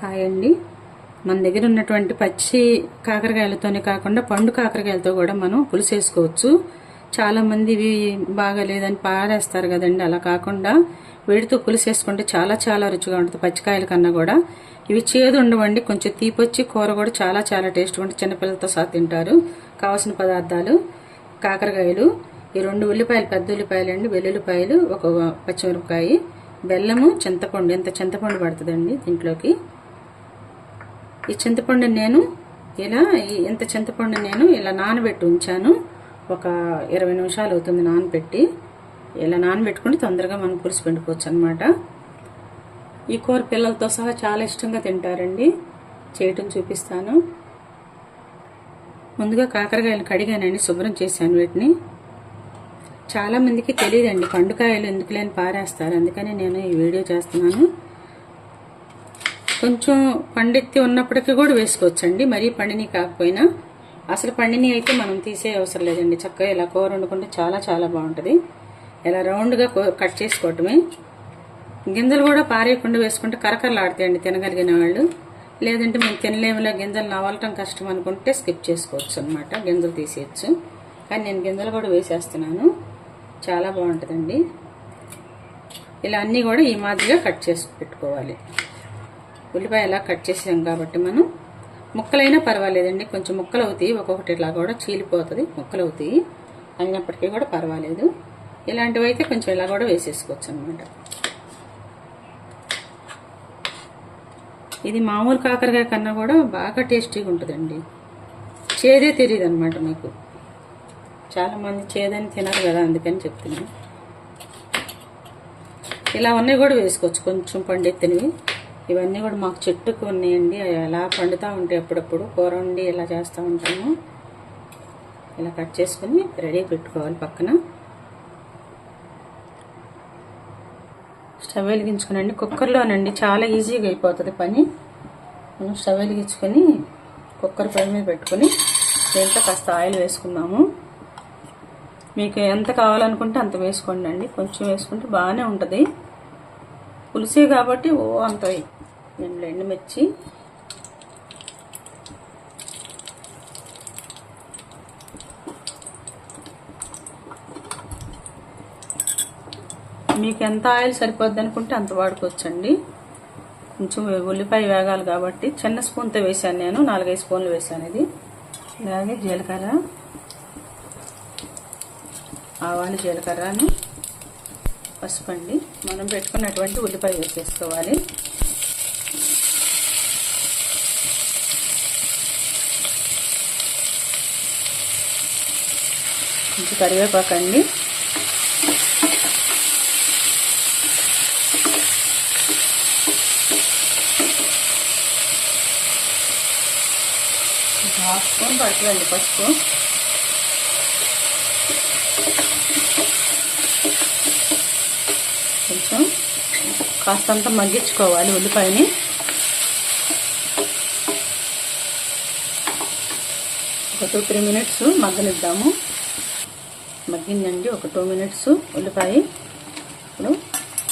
Hi అండి. మన దగ్గర ఉన్నటువంటి పచ్చి కాకరకాయలతోనే కాకుండా పండు కాకరకాయలతో కూడా మనం పులుసు వేసుకోవచ్చు. చాలామంది ఇవి బాగా లేదని పారేస్తారు కదండి. అలా కాకుండా వీటితో పులుసు వేసుకుంటే చాలా చాలా రుచిగా ఉంటుంది పచ్చికాయల కన్నా కూడా. ఇవి చేదు ఉండవండి. కొంచెం తీపొచ్చి కూర కూడా చాలా చాలా టేస్ట్గా ఉంటుంది. చిన్నపిల్లలతో సహా తింటారు. కావాల్సిన పదార్థాలు కాకరకాయలు ఈ రెండు ఉల్లిపాయలు పెద్ద ఉల్లిపాయలు అండి వెల్లుల్లిపాయలు ఒక పచ్చిమిరపకాయ బెల్లము చింతపండు. ఎంత చింతపండు పడుతుందండి దీంట్లోకి? ఈ చింతపండు నేను ఇలా ఇంత చింతపండు నేను ఇలా నానబెట్టి ఉంచాను. ఒక ఇరవై నిమిషాలు అవుతుంది నానబెట్టి. ఇలా నానబెట్టుకుంటే తొందరగా మనం పులుసు పెట్టుకోవచ్చు అనమాట ఈ కూర పిల్లలతో సహా చాలా ఇష్టంగా తింటారండి. చేయటం చూపిస్తాను. ముందుగా కాకరకాయలు కడిగానండి శుభ్రం చేశాను వీటిని. చాలామందికి తెలియదండి పండుకాయలు ఎందుకు లేని పారేస్తారు. అందుకని నేను ఈ వీడియో చేస్తున్నాను. కొంచెం పండెత్తి ఉన్నప్పటికీ కూడా వేసుకోవచ్చండి. మరీ పండిని కాకపోయినా అసలు పండిని అయితే మనం తీసే అవసరం లేదండి. చక్కగా ఇలా కూర వండుకుంటే చాలా చాలా బాగుంటుంది. ఇలా రౌండ్గా కట్ చేసుకోవటమే. గింజలు కూడా పారేయకుండా వేసుకుంటే కరకరలాడతాయండి తినగలిగిన వాళ్ళు. లేదంటే మేము తినలేములో గింజలు నవలటం కష్టం అనుకుంటే స్కిప్ చేసుకోవచ్చు అనమాట గింజలు తీసేయచ్చు. కానీ నేను గింజలు కూడా వేసేస్తున్నాను. చాలా బాగుంటుందండి. ఇలా అన్నీ కూడా ఈ మాదిరిగా కట్ చేసి పెట్టుకోవాలి. ఉల్లిపాయ ఎలా కట్ చేసాం కాబట్టి మనం ముక్కలైనా పర్వాలేదండి. కొంచెం ముక్కలు అవుతాయి ఒక్కొక్కటి ఇలా కూడా చీలిపోతుంది ముక్కలు అవుతాయి. అయినప్పటికీ కూడా పర్వాలేదు. ఇలాంటివి అయితే కొంచెం ఇలా కూడా వేసేసుకోవచ్చు అనమాట ఇది మామూలు కాకరకాయ కన్నా కూడా బాగా టేస్టీగా ఉంటుందండి. చేదే తెలియదు అనమాట మీకు. చాలామంది చేదని తినరు కదా అందుకని చెప్తున్నాను ఇలా ఉన్నాయి కూడా వేసుకోవచ్చు కొంచెం పండెత్తినవి. ఇవన్నీ కూడా మాకు చెట్టుకు ఉన్నాయండి అవి ఎలా పండుతూ ఉంటాయి అప్పుడప్పుడు కూర వండి ఇలా చేస్తూ ఉంటాము ఇలా కట్ చేసుకుని రెడీ పెట్టుకోవాలి పక్కన. స్టవ్ వెలిగించుకునండి. కుక్కర్లోనండి చాలా ఈజీగా అయిపోతుంది పని. మనం స్టవ్ వెలిగించుకొని కుక్కర్ పొయ్యి మీద పెట్టుకొని దీంట్లో కాస్త ఆయిల్ వేసుకున్నాము మీకు ఎంత కావాలనుకుంటే అంత వేసుకోండి అండి కొంచెం వేసుకుంటే బాగానే ఉంటుంది. పులిసే కాబట్టి ఓ అంత దీంట్లో ఎండుమిర్చి మీకు ఎంత ఆయిల్ సరిపోద్ది అనుకుంటే అంత వాడుకోవచ్చండి. కొంచెం ఉల్లిపాయ వేగాలి కాబట్టి చిన్న స్పూన్తో వేసాను నేను నాలుగైదు స్పూన్లు వేసాను ఇది. అలాగే జీలకర్ర ఆవాలు జీలకర్రను పసుపండి. మనం పెట్టుకున్నటువంటి ఉల్లిపాయ వేసేసుకోవాలి. కొంచెం కరివేపాకు అండి హాఫ్ స్పూన్ పడుతుందండి పసుపు. కొంచెం కాస్తంత మగ్గించుకోవాలి ఉల్లిపాయని. ఒక టూ త్రీ మినిట్స్ మగ్గనిద్దాము. మగ్గిందండి. ఒక టూ మినిట్స్ ఉల్లిపాయ. ఇప్పుడు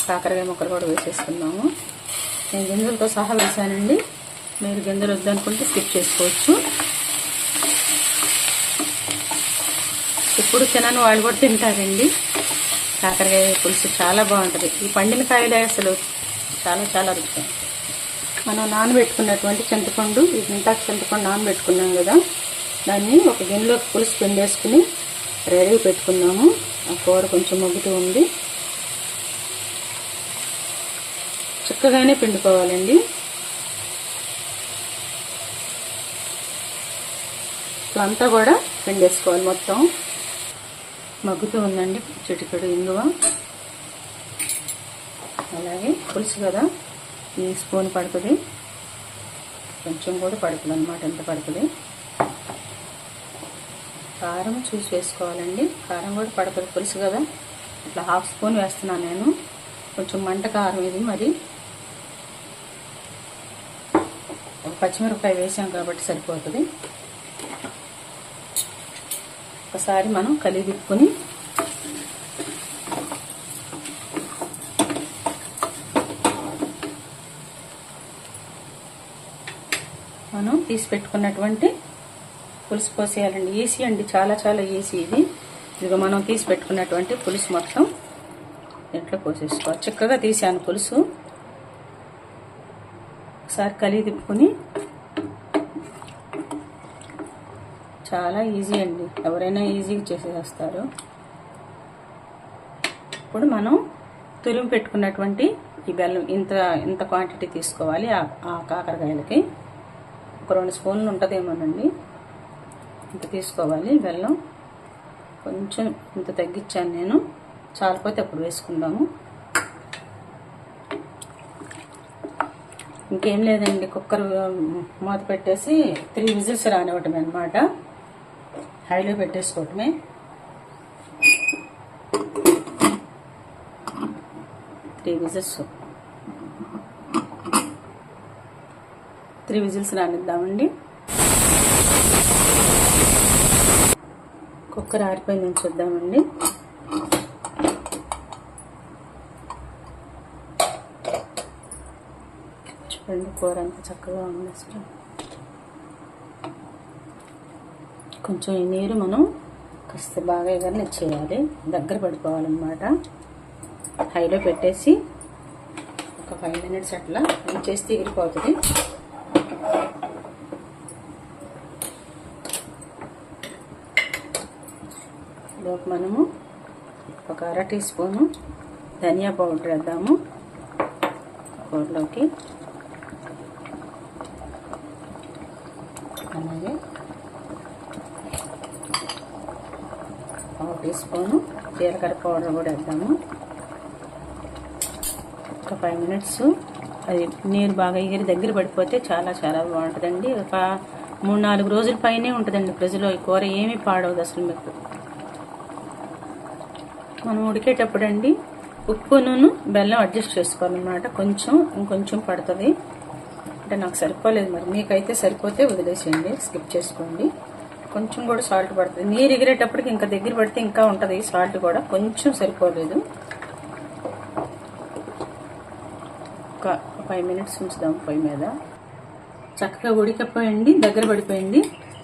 కాకరకాయ ముక్కలు కూడా వేసేసుకుందాము. నేను గింజలతో సహా వేసానండి. మీరు గింజలు వద్దనుకుంటే స్కిప్ చేసుకోవచ్చు. ఇప్పుడు తినని వాళ్ళు కూడా తింటారండి. కాకరకాయ పులుసు చాలా బాగుంటుంది. ఈ పండిన కాయలే అసలు చాలా చాలా రుచి మనం నానబెట్టుకున్నటువంటి చింతపండు ఇంతా చింతపండు నానబెట్టుకున్నాం కదా. దాన్ని ఒక గిన్నెలోకి పులుసు పిండేసుకుని రెడీ పెట్టుకున్నాము. ఆ కూర కొంచెం మగ్గుతూ ఉంది. చక్కగానే పిండుకోవాలండి. అంతా కూడా పిండేసుకోవాలి మొత్తం. మగ్గుతూ ఉందండి చిటికెడు ఇంగువ. అలాగే పులుసు కదా ఈ స్పూన్ పడుతుంది. కొంచెం కూడా పడుతుంది అనమాట ఎంత పడుతుంది? కారం చూసి వేసుకోవాలండి కారం కూడా పడపడి పులుసు కదా? ఇట్లా హాఫ్ స్పూన్ వేస్తున్నాను నేను. కొంచెం మంట కారం ఇది మరి. ఒక పచ్చిమిరపకాయ వేసాం కాబట్టి సరిపోతుంది. ఒకసారి మనం కలిదిప్పుకొని మనం తీసి పెట్టుకున్నటువంటి పులుసు పోసేయాలండి. ఈసీ అండి చాలా చాలా ఈసీ ఇది. ఇదిగో మనం తీసి పెట్టుకున్నటువంటి పులుసు మొత్తం ఎట్లా పోసేసుకోవాలి. చక్కగా తీసాను పులుసు. ఒకసారి కలిగి తిప్పుకొని. చాలా ఈజీ అండి. ఎవరైనా ఈజీగా చేసేస్తారు ఇప్పుడు మనం తురిమి పెట్టుకున్నటువంటి ఈ బెల్లం ఇంత ఇంత క్వాంటిటీ తీసుకోవాలి ఆ ఆ కాకరకాయలకి. ఒక రెండు స్పూన్లు ఉంటుందేమోనండి. ఇంత తీసుకోవాలి. బెల్లం కొంచెం ఇంత తగ్గించాను నేను. చాలిపోతే అప్పుడు వేసుకుందాము. ఇంకేం లేదండి కుక్కర్ మూత పెట్టేసి త్రీ విజిల్స్ రానివ్వటమే అనమాట హైలో పెట్టేసుకోవటమే. Three whistles. త్రీ విజిల్స్ రానిద్దామండి. కుక్కర్ ఆరిపోయిందని చూద్దామండి చూడండి కూర అంత చక్కగా ఉంది అసలు. కొంచెం ఈ నీరు మనం కాస్త బాగా ఎగరని చేయాలి. దగ్గర పడిపోవాలన్నమాట. హైలో పెట్టేసి ఒక ఫైవ్ మినిట్స్ అట్లా చేసి ఎగిరిపోతుంది ఇందులోకి మనము ఒక అర టీ స్పూను ధనియా పౌడర్ వేద్దాము కూరలోకి అలాగే పావు టీ స్పూను జీలకర్ర పౌడర్ కూడా వేద్దాము. ఒక ఫైవ్ మినిట్స్ అది నీరు బాగా ఎగిరి దగ్గర పడిపోతే చాలా చాలా బాగుంటుందండి. ఒక మూడు నాలుగు రోజుల పైనే ఉంటుందండి ఫ్రిడ్జ్లో. ఈ కూర ఏమీ పాడవదు అసలు మీకు. మనం ఉడికేటప్పుడు అండి ఉప్పును బెల్లం అడ్జస్ట్ చేసుకోవాలన్నమాట. కొంచెం ఇంకొంచెం పడుతుంది. అంటే నాకు సరిపోలేదు మరి. మీకైతే సరిపోతే వదిలేసేయండి. స్కిప్ చేసుకోండి. కొంచెం కూడా సాల్ట్ పడుతుంది. నీరు ఎగిరేటప్పటికి ఇంకా దగ్గర పడితే ఇంకా ఉంటుంది సాల్ట్ కూడా. కొంచెం సరిపోలేదు. ఒక ఫైవ్ మినిట్స్ ఉంచుదాం పొయ్యి మీద. చక్కగా ఉడికపోయింది దగ్గర పడిపోయింది.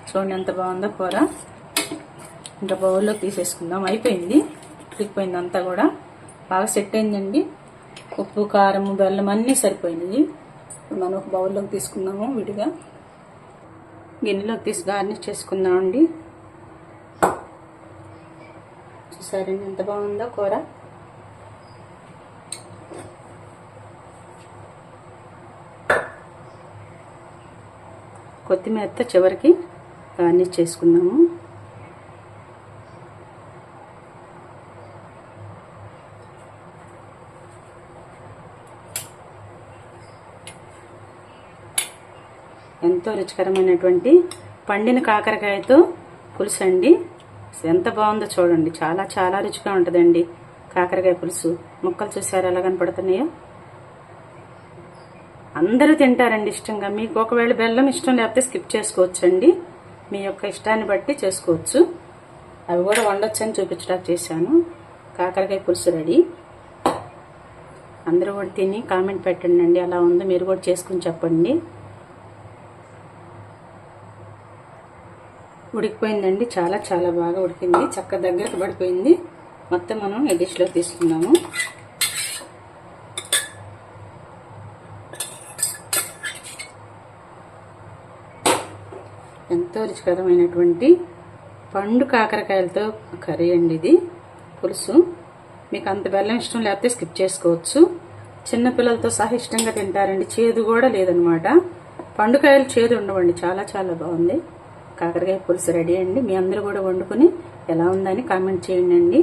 చూడండి ఎంత బాగుందో కూర. ఇంకా బౌల్లో తీసేసుకుందాం. అయిపోయింది. ఉడికిపోయింది అంతా కూడా. బాగా సెట్ అయిందండి. ఉప్పు కారం బెల్లం అన్నీ సరిపోయినాయి. ఇప్పుడు మనం ఒక బౌల్లోకి తీసుకున్నాము విడిగా. గిన్నెలోకి తీసి గార్నిష్ చేసుకుందామండి. చూసారండి ఎంత బాగుందో కూర. కొత్తిమీరతో చివరికి గార్నిష్ చేసుకుందాము. ఎంతో రుచికరమైనటువంటి పండిన కాకరకాయతో పులుసు అండి ఎంత బాగుందో చూడండి. చాలా చాలా రుచిగా ఉంటుందండి కాకరకాయ పులుసు. ముక్కలు చూసారు? ఎలా కనపడుతున్నాయో? అందరూ తింటారండి ఇష్టంగా. మీకు ఒకవేళ బెల్లం ఇష్టం లేకపోతే స్కిప్ చేసుకోవచ్చండి. మీ యొక్క ఇష్టాన్ని బట్టి చేసుకోవచ్చు. అవి కూడా వండొచ్చని చూపించడానికి చేశాను. కాకరకాయ పులుసు రెడీ. అందరూ కూడా తిని కామెంట్ పెట్టండి అండి. అలా ఉందో మీరు కూడా చేసుకుని చెప్పండి. ఉడికిపోయిందండి. చాలా చాలా బాగా ఉడికింది. చక్క దగ్గరకు పడిపోయింది. మొత్తం మనం ఈ డిష్లో తీసుకున్నాము ఎంతో రుచికరమైనటువంటి పండు కాకరకాయలతో కర్రీ అండి ఇది. పులుసు. మీకు అంత బెల్లం ఇష్టం లేకపోతే స్కిప్ చేసుకోవచ్చు. చిన్నపిల్లలతో సహా ఇష్టంగా తింటారండి. చేదు కూడా లేదనమాట. పండుకాయలు చేదు ఉండవండి. చాలా చాలా బాగుంది. కాకరకాయ పులుసు రెడీ అండి. మీ అందరూ కూడా వండుకొని ఎలా ఉందని కామెంట్ చేయండి అండి.